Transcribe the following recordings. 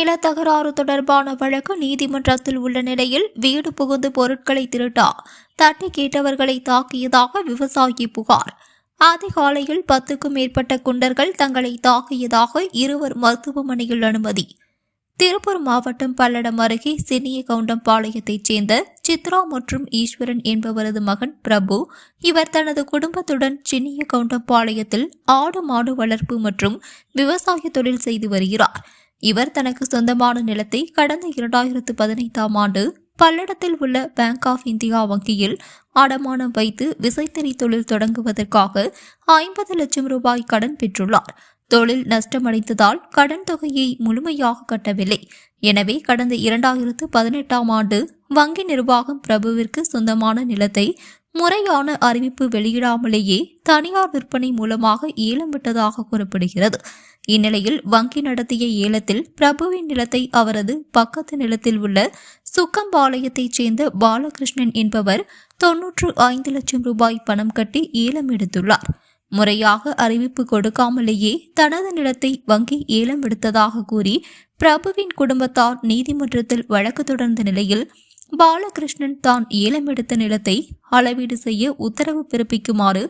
நில தகராறு தொடர்பான வழக்கு நீதிமன்றத்தில் உள்ள நிலையில் வீடு புகுந்து பொருட்களை திருட்டா தட்டி கேட்டவர்களை தாக்கியதாக விவசாயி புகார். அதிகாலையில் பத்துக்கும் மேற்பட்ட குண்டர்கள் தங்களை தாக்கியதாக இருவர் மருத்துவமனையில் அனுமதி. திருப்பூர் மாவட்டம் பல்லடம் அருகே சினிய கவுண்டம்பாளையத்தைச் சேர்ந்த சித்ரா மற்றும் ஈஸ்வரன் என்பவரது மகன் பிரபு இவர் தனது குடும்பத்துடன் சின்னிய கவுண்டம்பாளையத்தில் ஆடு மாடு வளர்ப்பு மற்றும் விவசாய தொழில் செய்து வருகிறார். இவர் தனக்கு சொந்தமான நிலத்தை கடந்த இரண்டாயிரத்து பதினைந்தாம் ஆண்டு பல்லடத்தில் உள்ள பேங்க் ஆஃப் இந்தியா வங்கியில் அடமானம் வைத்து விசைத்தறி தொழில் தொடங்குவதற்காக ஐம்பது லட்சம் ரூபாய் கடன் பெற்றுள்ளார். தொழில் நஷ்டமடைந்ததால் கடன் தொகையை முழுமையாக கட்டவில்லை. எனவே கடந்த இரண்டாயிரத்து பதினெட்டாம் ஆண்டு வங்கி நிர்வாகம் பிரபுவிற்கு சொந்தமான நிலத்தை முறையான அறிவிப்பு வெளியிடாமலேயே தனியார் விற்பனை மூலமாக ஏலம் விட்டதாக கூறப்படுகிறது. இந்நிலையில் வங்கி நடத்திய ஏலத்தில் பிரபுவின் நிலத்தை அவரது பக்கத்து நிலத்தில் உள்ள சுக்கம்பாளையத்தைச் சேர்ந்த பாலகிருஷ்ணன் என்பவர் தொன்னூற்று ஐந்து லட்சம் ரூபாய் பணம் கட்டி ஏலம் எடுத்துள்ளார். முறையாக அறிவிப்பு கொடுக்காமலேயே தனது நிலத்தை வங்கி ஏலம் எடுத்ததாக கூறி பிரபுவின் குடும்பத்தார் நீதிமன்றத்தில் வழக்கு தொடர்ந்த நிலையில் பாலகிருஷ்ணன் தான் ஏலம் எடுத்த நிலத்தை அளவீடு செய்ய உத்தரவு பிறப்பிக்குமாறு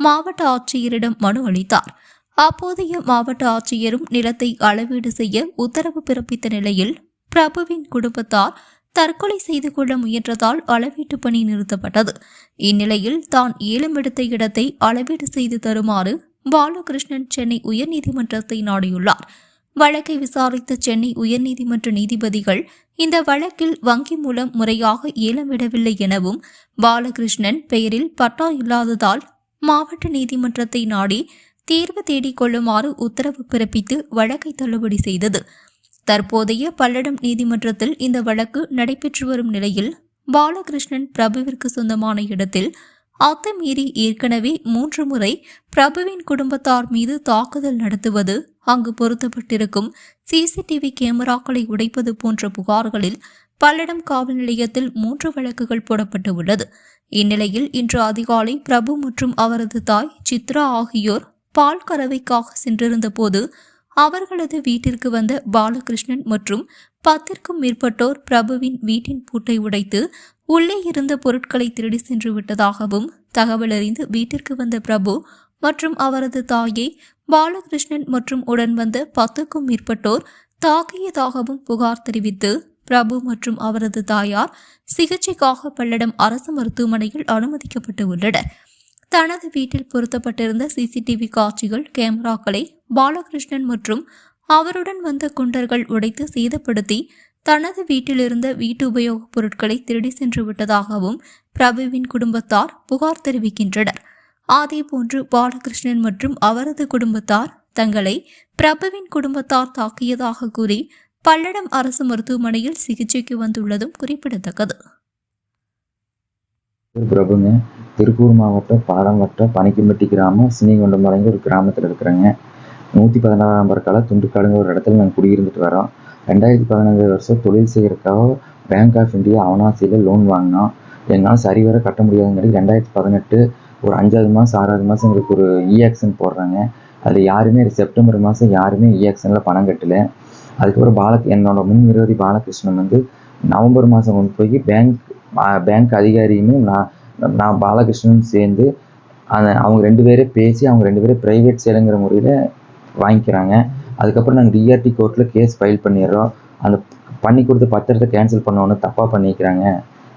மாவட்ட ஆட்சியரிடம் மனு அளித்தார். அப்போதைய மாவட்ட ஆட்சியரும் நிலத்தை அளவீடு செய்ய உத்தரவு பிறப்பித்த நிலையில் பிரபுவின் குடும்பத்தார் தற்கொலை செய்து கொள்ள முயன்றதால் அளவீட்டு பணி நிறுத்தப்பட்டது. இந்நிலையில் தான் ஏலம் எடுத்த இடத்தை அளவீடு செய்து தருமாறு பாலகிருஷ்ணன் சென்னை உயர்நீதிமன்றத்தை நாடியுள்ளார். வழக்கை விசாரித்த சென்னை உயர்நீதிமன்ற நீதிபதிகள் இந்த வழக்கில் வங்கி மூலம் முறையாக ஏலமிடவில்லை எனவும் பாலகிருஷ்ணன் பெயரில் பட்டா இல்லாததால் மாவட்ட நீதிமன்றத்தை நாடி தீர்வு தேடிக் கொள்ளுமாறு உத்தரவு பிறப்பித்து வழக்கை தள்ளுபடி செய்தது. தற்போதைய பல்லடம் நீதிமன்றத்தில் இந்த வழக்கு நடைபெற்று வரும் நிலையில் பாலகிருஷ்ணன் பிரபுவிற்கு சொந்தமான இடத்தில் அத்துமீறி ஏற்கனவே மூன்று முறை பிரபுவின் குடும்பத்தார் மீது தாக்குதல் நடத்துவது அங்கு பொருத்தப்பட்டிருக்கும் சிசிடிவி கேமராக்களை உடைப்பது போன்ற புகார்களில் பல்லடம் காவல் நிலையத்தில் மூன்று வழக்குகள் போடப்பட்டு உள்ளது இந்நிலையில் இன்று அதிகாலை பிரபு மற்றும் அவரது தாய் சித்ரா ஆகியோர் பால் கறவைக்காக சென்றிருந்த போது அவர்களது வீட்டிற்கு வந்த பாலகிருஷ்ணன் மற்றும் பத்திற்கும் மேற்பட்டோர் பிரபுவின் வீட்டின் பூட்டை உடைத்து உள்ளே இருந்த பொருட்களை திருடி சென்று விட்டதாகவும் தகவல் அறிந்து வீட்டிற்கு வந்த பிரபு மற்றும் அவரது தாயை பாலகிருஷ்ணன் மற்றும் உடன் வந்த பத்துக்கும் மேற்பட்டோர் தாக்கியதாகவும் புகார் தெரிவித்து பிரபு மற்றும் அவரது தாயார் சிகிச்சைக்காக பல்லடம் அரசு மருத்துவமனையில் அனுமதிக்கப்பட்டு உள்ளனர். தனது வீட்டில் பொருத்தப்பட்டிருந்த சிசிடிவி காட்சிகள் கேமராக்களை பாலகிருஷ்ணன் மற்றும் அவருடன் வந்த குண்டர்கள் உடைத்து சேதப்படுத்தி தனது வீட்டிலிருந்த வீட்டு உபயோகப் பொருட்களை திருடி சென்று விட்டதாகவும் பிரபுவின் குடும்பத்தார் புகார் தெரிவிக்கின்றனர். அதேபோன்று பாலகிருஷ்ணன் மற்றும் அவரது குடும்பத்தார் தங்களை பிரபுவின் குடும்பத்தார் தாக்கியதாக கூறி பல்லடம் அரசு மருத்துவமனையில் சிகிச்சைக்கு வந்துள்ளதும் குறிப்பிடத்தக்கது. பிரபுங்க. திருப்பூர் மாவட்டம் பாடம் வட்டம் பனிக்கம்பட்டி கிராமம் சினிகொண்டம் மலைங்க ஒரு கிராமத்தில் இருக்கிறேங்க. நூற்றி பதினாறாம் நம்பர் கால துண்டுக்காடுங்க ஒரு இடத்துல நாங்கள் குடியிருந்துட்டு வரோம் ரெண்டாயிரத்தி பதினஞ்சு வருஷம் தொழில் செய்கிறதுக்காக பேங்க் ஆஃப் இந்தியா அவனாசியில் லோன் வாங்கினோம். என்னால் சரிவர கட்ட முடியாதுங்கிறது ரெண்டாயிரத்தி பதினெட்டு ஒரு அஞ்சாவது மாதம் ஆறாவது மாதம் எங்களுக்கு ஒரு இஆக்ஷன் போடுறாங்க. அதில் யாருமே செப்டம்பர் மாதம் யாருமே இஆக்ஷனில் பணம் கட்டலை. அதுக்கப்புறம் பால என்னோட முன் விரோதி பாலகிருஷ்ணன் வந்து நவம்பர் மாதம் கொண்டு போய் பேங்க் பேங்க் அதிகாரியுமே நான் நான் பாலகிருஷ்ணனும் சேர்ந்து அந்த அவங்க ரெண்டு பேரே பேசி அவங்க ரெண்டு பேரும் ப்ரைவேட் சேலுங்கிற முறையில் வாங்கிக்கிறாங்க. அதுக்கப்புறம் நாங்கள் டிஆர்டி கோர்ட்டில் கேஸ் ஃபைல் பண்ணிடுறோம். அந்த பண்ணி கொடுத்த பத்திரத்தை கேன்சல் பண்ணோன்னு தப்பாக பண்ணிக்கிறாங்க.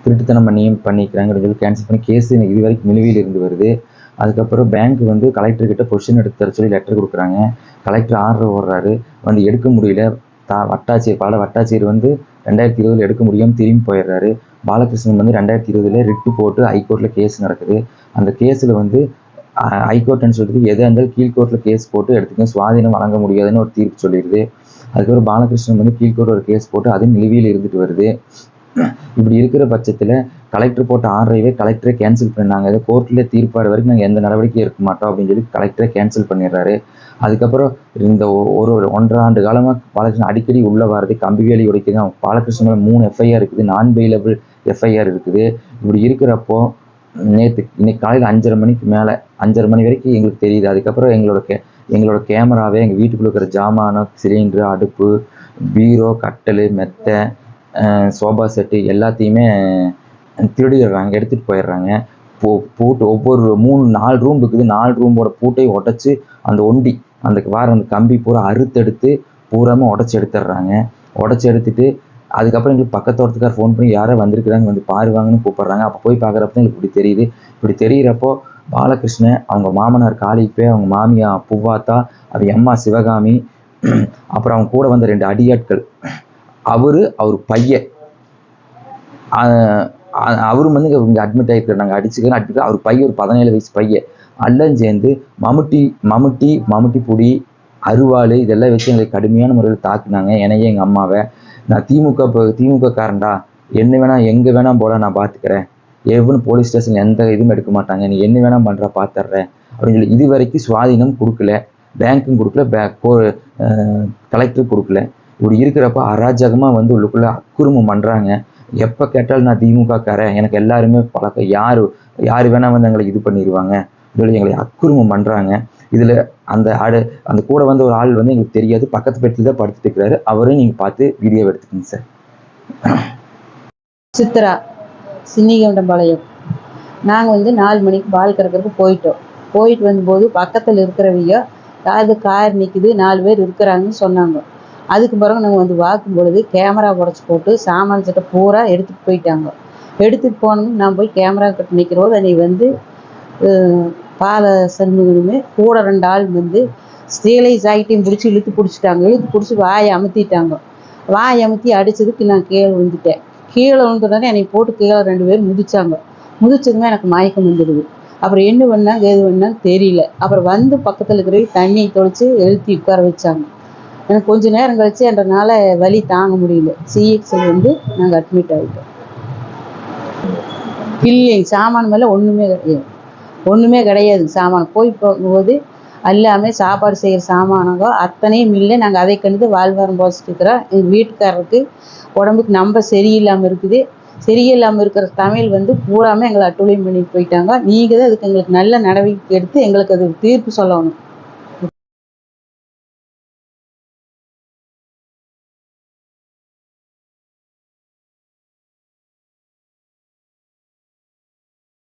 திருட்டுத்தனம் பண்ணியும் பண்ணிக்கிறாங்க சொல்லி கேன்சல் பண்ணி கேஸ் எனக்கு இது வரைக்கும் நிலுவையில் இருந்து வருது. அதுக்கப்புறம் பேங்க் வந்து கலெக்டர்கிட்ட பொசிஷன் எடுத்து தர சொல்லி லெட்டர் கொடுக்குறாங்க. கலெக்டர் ஆர்டர் ஓடுறாரு. வந்து எடுக்க முடியல. தா வட்டாச்சியர் பால வட்டாச்சியர் வந்து ரெண்டாயிரத்தி இருபதில் எடுக்க முடியாமல் திரும்பி போயிடுறாரு. பாலகிருஷ்ணன் வந்து ரெண்டாயிரத்தி இருபதுல ரிட்டு போட்டு ஹைகோர்ட்டில் கேஸ் நடக்குது. அந்த கேஸில் வந்து ஹைகோர்ட்னு சொல்லிட்டு எதாக இருந்தாலும் கீழ்கோர்ட்டில் கேஸ் போட்டு எடுத்துக்க சுவாதீனம் வழங்க முடியாதுன்னு ஒரு தீர்ப்பு சொல்லிடுது. அதுக்கப்புறம் பாலகிருஷ்ணன் வந்து கீழ்கோர்ட் ஒரு கேஸ் போட்டு அது நிலுவையில் இருந்துட்டு வருது. இப்படி இருக்கிற பட்சத்தில் கலெக்டர் போட்ட ஆர்டரைவே கலெக்டரே கேன்சல் பண்ணாங்க இதை கோர்ட்டில் தீர்ப்பாடு வரைக்கும் நாங்கள் எந்த நடவடிக்கையும் எடுக்க மாட்டோம் அப்படின்னு சொல்லி கலெக்டரே கேன்சல் பண்ணிடுறாரு. அதுக்கப்புறம் இந்த ஒரு ஒரு ஒன்றரை ஆண்டு காலமாக பாலகிருஷ்ணன் அடிக்கடி உள்ளே வரது கம்பி வேலி உடைக்குது அவன் பாலகிருஷ்ணன் மூணு எஃப்ஐஆர் இருக்குது. நான் பெயிலபிள் எஃப்ஐஆர் இருக்குது. இப்படி இருக்கிறப்போ நேற்று இன்னைக்கு காலையில் அஞ்சரை மணிக்கு மேலே அஞ்சரை மணி வரைக்கும் எங்களுக்கு தெரியுது. அதுக்கப்புறம் எங்களோட கே எங்களோட கேமராவே எங்கள் வீட்டுக்குள்ளே இருக்கிற ஜாமானம் சிலிண்டரு அடுப்பு பீரோ கட்டல் மெத்தை சோபா செட்டு எல்லாத்தையுமே திருடிடுறாங்க எடுத்துகிட்டு போயிடுறாங்க. பூ பூட்டு ஒவ்வொரு மூணு நாலு ரூம் இருக்குது. நாலு ரூமோட பூட்டையும் உடச்சி அந்த ஒண்டி அந்த வார அந்த கம்பி பூரா அறுத்தெடுத்து பூராமே உடச்சி எடுத்துடுறாங்க. உடச்சி எடுத்துட்டு அதுக்கப்புறம் எங்களுக்கு பக்கத்தோட்டத்துக்கார் ஃபோன் பண்ணி யாரோ வந்திருக்கிறாங்க வந்து பாருவாங்கன்னு கூப்பிட்றாங்க. அப்போ போய் பார்க்குறப்ப தான் எங்களுக்கு இப்படி தெரியுது. இப்படி தெரியிறப்போ பாலகிருஷ்ணன் அவங்க மாமனார் காளிப்பே அவங்க மாமியா புவ்வாத்தா அவங்க அம்மா சிவகாமி அப்புறம் அவங்க கூட வந்த ரெண்டு அடியாட்கள் அவர் அவர் பையன். அவர் அவரும் வந்து இங்கே அட்மிட் ஆகிருக்காரு நாங்கள் அடிச்சுக்கிறோம். அட்மிட் அவர் பையன் ஒரு பதினேழு வயசு பையன். எல்லாம் சேர்ந்து மம்முட்டி மம்முட்டி மம்முட்டி பொடி அருவாள் இதெல்லாம் வச்சு எங்களை கடுமையான முறையில் தாக்குனாங்க. என்னையே எங்கள் அம்மாவை. நான் திமுக திமுக காரண்டா என்ன வேணால் எங்கே வேணால் போல நான் பார்த்துக்கிறேன் எவனும் போலீஸ் ஸ்டேஷன் எந்த இதுவும் எடுக்க மாட்டாங்க. நீ என்ன வேணால் பண்ணுறா பார்த்துட்றேன் அப்படின்னு சொல்லி இது வரைக்கும் சுவாதீனம் கொடுக்கல. பேங்க்கும் கொடுக்கல. பே கோ கலெக்டர் கொடுக்கல. இப்படி இருக்கிறப்ப அராஜகமாக வந்து உள்ளுக்குள்ளே அக்குறுமம் பண்ணுறாங்க எப்போ கேட்டாலும் நான் திமுக காரன் எனக்கு எல்லாருமே பழக்கம். யார் யார் வேணால் வந்து எங்களை இது பண்ணிடுவாங்க சொல்லி எங்களை அக்குறுமம் பண்ணுறாங்க இதில் அந்த ஆடு அந்த கூட வந்த ஒரு ஆள் வந்து எங்களுக்கு தெரியாது. பக்கத்து பெட்டில் தான் படுத்துட்டு இருக்கிறாரு. அவரையும் நீங்கள் பார்த்து வீடியோ எடுத்துக்கோங்க சார். சித்ரா சின்னிகண்டம்பாளையம். நாங்கள் வந்து நாலு மணிக்கு பால் கறக்கிறதுக்கு போயிட்டோம். போயிட்டு வந்தபோது பக்கத்தில் இருக்கிறவங்க யாரு கார் நிற்குது நாலு பேர் இருக்கிறாங்கன்னு சொன்னாங்க. அதுக்கு பிறகு நாங்கள் வந்து பார்க்கும் பொழுது கேமரா உடச்சி போட்டு சாமான் சட்டை பூரா எடுத்துகிட்டு போயிட்டாங்க. எடுத்துகிட்டு போனது நான் போய் கேமரா கிட்ட நிற்கிறபோது அன்னைக்கு வந்து பால சண்முகனுமே கூட ரெண்டு ஆள் வந்து ஸ்டீலைஸ் ஆகிட்டையும் பிடிச்சி இழுத்து பிடிச்சிட்டாங்க. இழுத்து பிடிச்சி வாயை அமுத்திட்டாங்க. வாயை அமுத்தி அடித்ததுக்கு நான் கீழே விழுந்துட்டேன். கீழே விழுந்துடனே என்னை போட்டு கீழே ரெண்டு பேரும் முதிச்சாங்க. முதிச்சதுமே எனக்கு மயக்கம் வந்துடுது அப்புறம் என்ன பண்ணாங்க ஏது பண்ணாங்க தெரியல. அப்புறம் வந்து பக்கத்தில் இருக்கிற தண்ணியை தொளிச்சு எழுத்தி உட்கார வச்சாங்க. எனக்கு கொஞ்ச நேரம் கழிச்சு என்றனால வலி தாங்க முடியல. சிஎக்ஸில் வந்து நாங்கள் அட்மிட் ஆகிட்டோம் இல்லைங்க சாமான் மேலே ஒன்றுமே கிடையாது ஒன்றுமே கிடையாது. சாமான் போய் போகும்போது எல்லாமே சாப்பாடு செய்கிற சாமானங்கோ. அத்தனையும் இல்லை நாங்கள் அதை கண்டு வாழ்வாரம் போசிட்டுருக்குறோம் எங்கள் வீட்டுக்காரருக்கு உடம்புக்கு நம்ம சரியில்லாமல் இருக்குது. சரியில்லாமல் இருக்கிற தமிழ் வந்து பூராமே எங்களை அட்டூழியம் பண்ணிட்டு போயிட்டாங்க. நீங்கள் தான் அதுக்கு எங்களுக்கு நல்ல நடவடிக்கை எடுத்து எங்களுக்கு அது தீர்ப்பு சொல்லணும்.